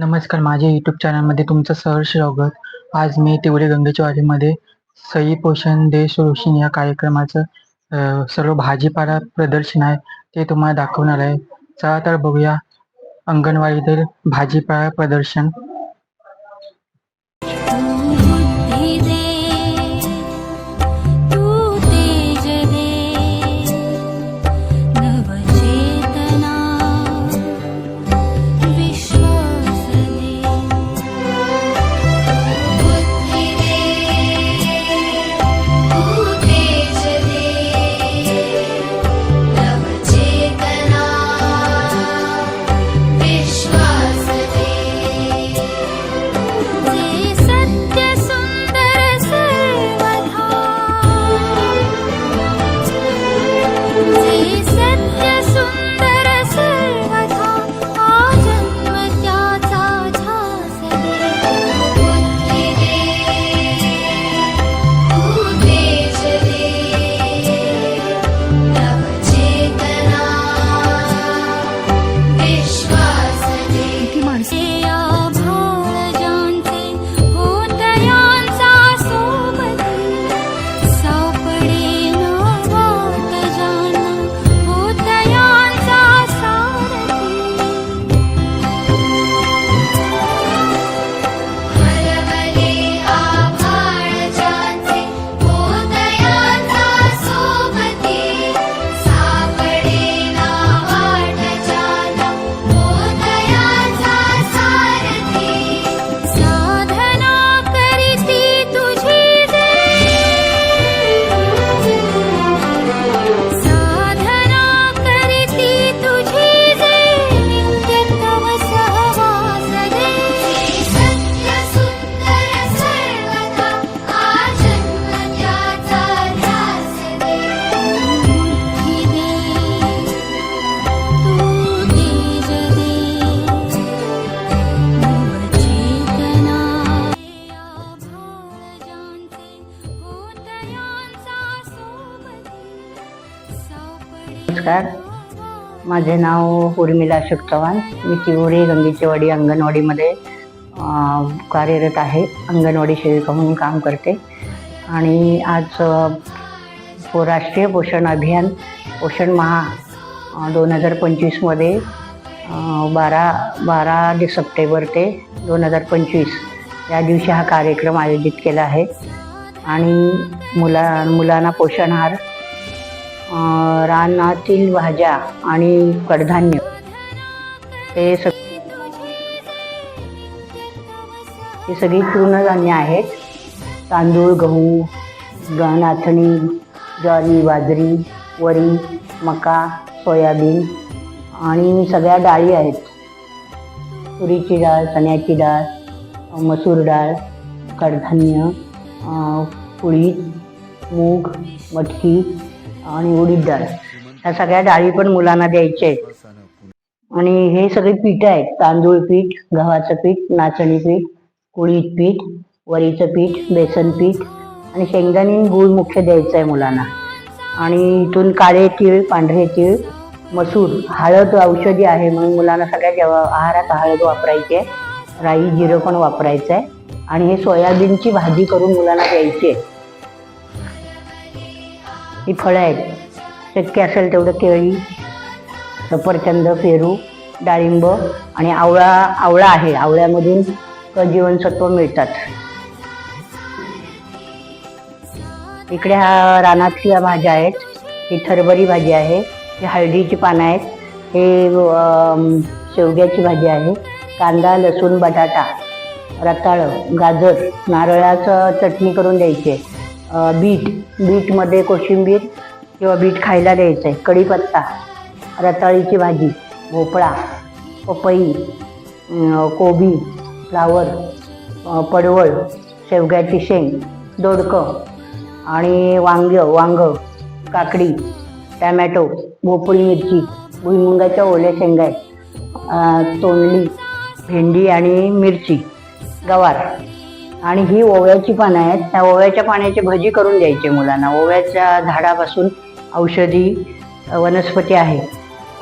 नमस्कार माझ्या यूट्यूब चॅनलमध्ये तुमचं सहर्ष स्वागत. आज मी तेवढे गंगेच्या वाडीमध्ये सई पोषण देश रोशन या कार्यक्रमाचं सर्व भाजीपाला प्रदर्शन आहे ते तुम्हाला दाखवणार आहे. चला तर बघूया अंगणवाडीतील भाजीपाला प्रदर्शन. नमस्कार. माझे नाव उर्मिला अशोक चव्हाण. मी तिवरी गंगेचेवाडी अंगणवाडीमध्ये कार्यरत आहे. अंगणवाडी सेविका म्हणून काम करते. आणि आज पो- राष्ट्रीय पोषण अभियान पोषण महा दोन हजार पंचवीसमध्ये बारा बारा दि- सप्टेंबर ते दोन हजार पंचवीस या दिवशी हा कार्यक्रम आयोजित केला आहे. आणि मुला मुलांना पोषण आहार रानातील भाज्या आणि कडधान्य. हे सग ही सगळी तृणधान्य आहेत. तांदूळ गहू ग- नाचणी ज्वारी बाजरी वरी मका सोयाबीन आणि सगळ्या डाळी आहेत. तुरीची डाळ चण्याची डाळ मसूर डाळ कडधान्य पुळी मूग मटकी आणि उडीद डाळ. ह्या सगळ्या डाळी पण मुलांना द्यायच्या आहेत. आणि हे सगळे पीठ आहेत. तांदूळ पीठ गव्हाचं पीठ नाचणी पीठ कुळीत पीठ वरीचं पीठ बेसन पीठ आणि शेंगदाणे गूळ मुख्य द्यायचं आहे मुलांना. आणि इथून काळे तीळ पांढरे तीळ मसूर हळद औषधी आहे म्हणून मुलांना सगळ्या जेव्हा आहारात हळद वापरायची आहे. राई जिरं पण वापरायचं आहे. आणि हे सोयाबीनची भाजी करून मुलांना द्यायची आहे. ही फळं आहेत. शक्य असेल तेवढं केळी सफरचंद पेरू डाळिंब आणि आवळा आवळा आहे. आवळ्यामधून क जीवनसत्व मिळतात. इकडे हा रानातल्या भाज्या आहेत. ही थरभरी भाजी आहे. ही हळदीची पानं आहेत. हे शेवग्याची भाजी आहे. कांदा लसूण बटाटा रताळं गाजर नारळाचं चटणी करून द्यायची आहे. बीट बीटमध्ये कोशिंबीर किंवा बीट खायला द्यायचं आहे. कढीपत्ता रताळीची भाजी भोपळा पपई कोबी फ्लावर पडवळ शेवग्याची शेंग दोडकं आणि वांग वांग काकडी टॅमॅटो भोपळी मिरची भुईमुंगाच्या ओल्या शेंगा आहेत. तोंडली भेंडी आणि मिरची गवार. आणि ही ओव्याची पानं आहेत. त्या ओव्याच्या पाण्याची भजी करून द्यायची मुलांना. ओव्याच्या झाडापासून औषधी वनस्पती आहे.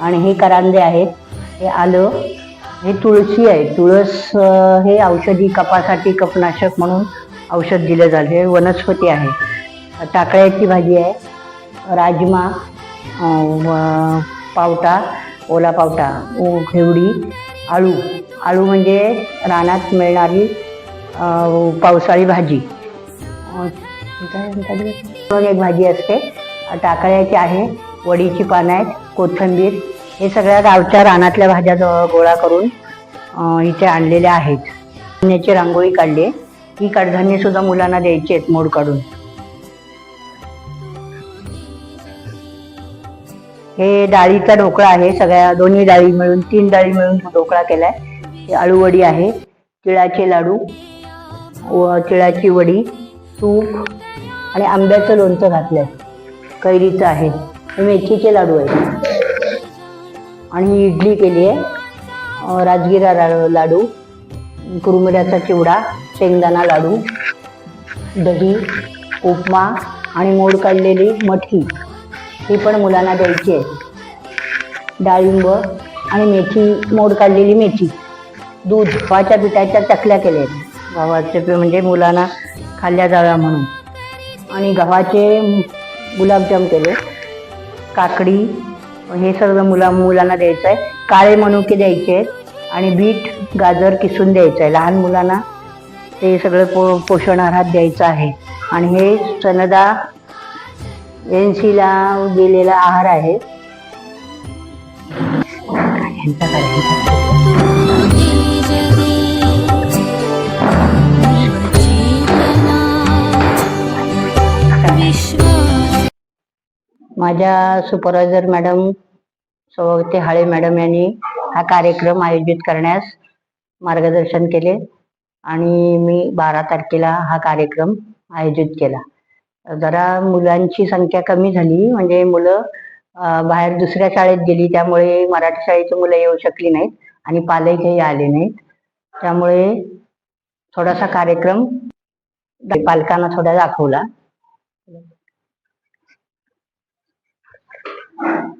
आणि हे करांदे आहेत. हे आलं हे तुळशी आहे. तुळस हे औषधी कपासाठी कपनाशक म्हणून औषध दिलं जातं. हे वनस्पती आहे. टाकळ्याची भाजी आहे. राजमा पावटा ओला पावटा उ- घेवडी आळू. आळू म्हणजे रानात मिळणारी पावसाळी भाजी. म्हणून एक भाजी असते. टाकळ्याची आहे वडीची पानं आहेत कोथिंबीर. हे सगळ्या गावच्या रानातल्या भाज्या गोळा करून इथे आणलेल्या आहेत. धान्याची रांगोळी काढली आहे. ही कडधान्य सुद्धा मुलांना द्यायची आहेत मोड काढून. हे डाळीचा ढोकळा आहे. सगळ्या दोन्ही डाळी मिळून तीन डाळी मिळून ढोकळा केलाय. हे आळूवडी आहे. तिळाचे लाडू. व तिळाची वडी तूप आणि आंब्याचं लोणचं घातलं आहे कैरीचं आहे. मेथीचे लाडू आहेत. आणि इडली केली आहे. राजगिरा लाडू कुरमुऱ्याचा चिवडा शेंगदाणा लाडू दही उपमा आणि मोड काढलेली मटकी. ही पण मुलांना द्यायची आहे. डाळिंब आणि मेथी मोड काढलेली मेथी. दूध वाच्या पिठाच्या चकल्या केल्या आहेत. गव्हाचे पे म्हणजे मुलांना खाल्ल्या जाव्या म्हणून. आणि गव्हाचे गुलाबजाम केले. काकडी हे सगळं मुला मुलांना द्यायचं आहे काळे मनुके द्यायचे आहेत. आणि बीट गाजर किसून द्यायचं आहे. लहान मुलांना ते सगळं पो पोषण आहार द्यायचं आहे. आणि हे सनदा एन सीला दिलेला आहार आहे. माझ्या सुपरवायझर मॅडम सौभाग्य हाळे मॅडम यांनी हा कार्यक्रम आयोजित करण्यास मार्गदर्शन केले आणि मी बारा तारखेला हा कार्यक्रम आयोजित केला. जरा मुलांची संख्या कमी झाली म्हणजे मुलं बाहेर दुसऱ्या शाळेत गेली त्यामुळे मराठी शाळेची मुलं येऊ शकली नाहीत आणि पालकही आले नाहीत. त्यामुळे थोडासा कार्यक्रम पालकांना थोडा दाखवला. Thank you.